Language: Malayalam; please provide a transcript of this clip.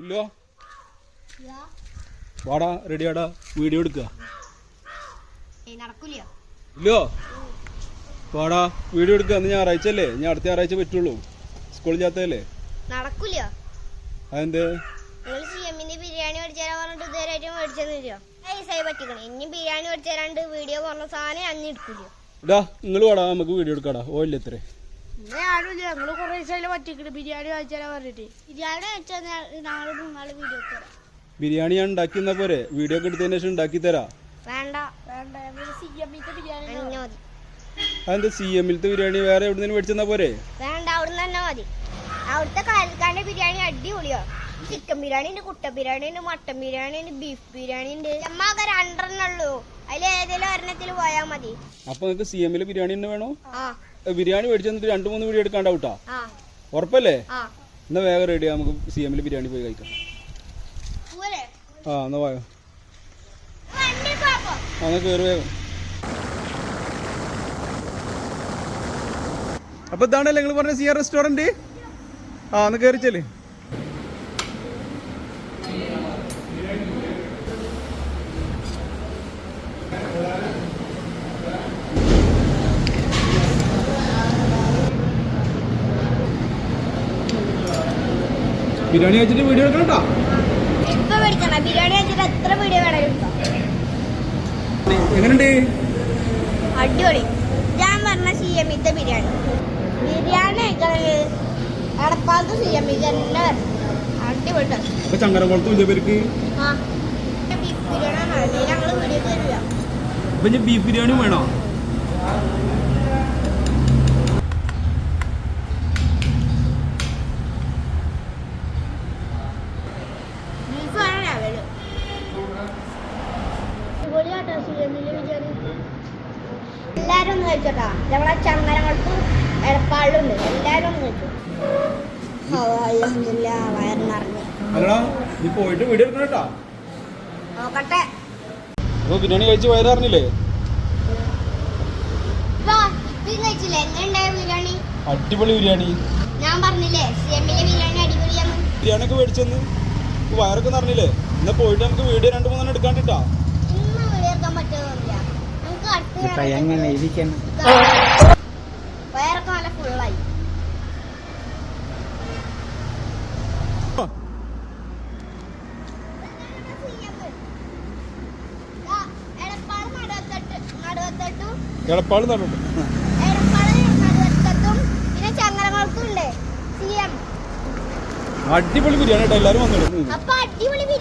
ഇല്ലോ. വാടാ റെഡിയാടാ വീഡിയോ എടുക്കുക നടക്കൂല ഇല്ലോ. വാടാ വീഡിയോ എടുക്കുക അന്ന് ഞായറാഴ്ച അല്ലേ? ഞാൻ അടുത്ത ഞായറാഴ്ച പറ്റുള്ളൂ. സ്കൂളിൽ ചാത്തല്ലേ നടക്കൂല അതെന്ത്? നിങ്ങൾ ബിരിയാണി മേടിച്ചു തരാൻ പറഞ്ഞിട്ട് ഇതുവരെയായിട്ട് മേടിച്ചെന്നില്ല പൈസയായി പറ്റിക്കണേ. ഇനി ബിരിയാണി വീഡിയോ പറഞ്ഞ സാധനം അന്ന് എടുക്കൂല ഇടാ നിങ്ങൾ വാടാ നമുക്ക് വീഡിയോ എടുക്കാടാ. ഓയില്ല എത്രേ ഇന്ന് ആരുമില്ല ഞങ്ങൾ കൊറേ ദിവസമായില്ലേ പറ്റിക്കണ്. ബിരിയാണി കഴിച്ചാലാ പറഞ്ഞിട്ട്. ബിരിയാണി വെച്ചാൽ നാളെ മൂന്നാൾ വീഡിയോ തരാം. ബിരിയാണി ഞാൻ ഉണ്ടാക്കി തന്നാ പോരെ? വീഡിയോ ഒക്കെ എടുത്തതിന് ശേഷം ഉണ്ടാക്കി തരാ. വേണ്ട. വേണ്ട ഞങ്ങൾ സി എമ്മിത്തെ ബിരിയാണി മതി. അതെന്താ സി എമ്മിലത്തെ ബിരിയാണി വേറെ എവിടെ നിന്ന് മേടിച്ചെന്നാ പോരെ? വേണ്ട അവിടുന്ന് തന്നെ മതി. അവിടുത്തെ കാലിക്കാന്റെ ബിരിയാണി അടിപൊളിയോ. ചിക്കൻ ബിരിയാണി ഉണ്ട് കുട്ട ബിരിയാണി ഉണ്ട് മട്ടൻ ബിരിയാണി ഉണ്ട് ബീഫ് ബിരിയാണി ഉണ്ട്. അമ്മ അത് രണ്ടെണ്ണുള്ളൂ അതിൽ ഏതെങ്കിലും ഒരെണ്ണത്തിൽ പോയാൽ മതി. അപ്പൊ നിങ്ങൾക്ക് സി എമ്മിലെ ബിരിയാണി തന്നെ വേണോ? ആ. ബിരിയാണി മേടിച്ചു തന്നിട്ട് രണ്ട് മൂന്ന് വീഡിയോ എടുക്കാണ്ടാവൂട്ടാ? ആ. ഉറപ്പല്ലേ? എന്നാ വേഗം റെഡിയാ നമുക്ക് സി എമ്മിൽ ബിരിയാണി പോയി കഴിക്കാം. ആ എന്നാ പോയോ കേറി ആ കയറി വേഗം. അപ്പൊ ഇതാണല്ലേ നിങ്ങൾ പറഞ്ഞ സിയ റെസ്റ്റോറന്റ് ആ ഒന്ന് കയറിച്ചല്ലേ ബിരിയാണി കഴിച്ചിട്ട് വീഡിയോ എടുക്കണോ ബിരിയാണി വെച്ചിട്ട് എത്ര വീഡിയോ എങ്ങനെയുണ്ട്? അടിപൊളി. ഞാൻ പറഞ്ഞ സി ബിരിയാണി. ബിരിയാണി എടപ്പാലത്ത് സി എം തന്നെ അടിപൊളി ചങ്ങരകുളത്തും പേർക്ക്? ബീഫ് ബിരിയാണി ഞങ്ങൾ വീഡിയോ ബീഫ് ബിരിയാണി വേണോ ബീഫ് ആണ് ലെവൽ അടിപൊളിയാട്ടോ സി എമ്മിലെ ബിരിയാണി എല്ലാരും ഒന്ന് നമ്മളെ ഒന്ന് അലഹമില്ല വയറിനിറങ്ങി നീ പോയിട്ട് വീഡിയോ എടുക്കണം കേട്ടാ. നോക്കട്ടെ. ബിരിയാണി കഴിച്ച് ബിരിയാണി അടിപൊളി ബിരിയാണി. ഞാൻ പറഞ്ഞില്ലേ ബിരിയാണി അടിപൊളിയാണ് ബിരിയാണി ഒക്കെ മേടിച്ചെന്ന് വയറൊക്കെ നിറഞ്ഞില്ലേ? എന്നാ പോയിട്ട് നമുക്ക് വീഡിയോ രണ്ടു മൂന്നെണ്ണം എടുക്കാണ്ടിട്ടാ. അടുത്ത എങ്ങനെ ഇരിക്കണം? വയറൊക്കെ നല്ല ഫുള്ളായി എളപ്പാട് നടന്നു. അടിപൊളി ബിരിയാണി കേട്ടോ എല്ലാരും വന്നിട്ടുണ്ട്. അപ്പൊ അടിപൊളി ബിരിയാണി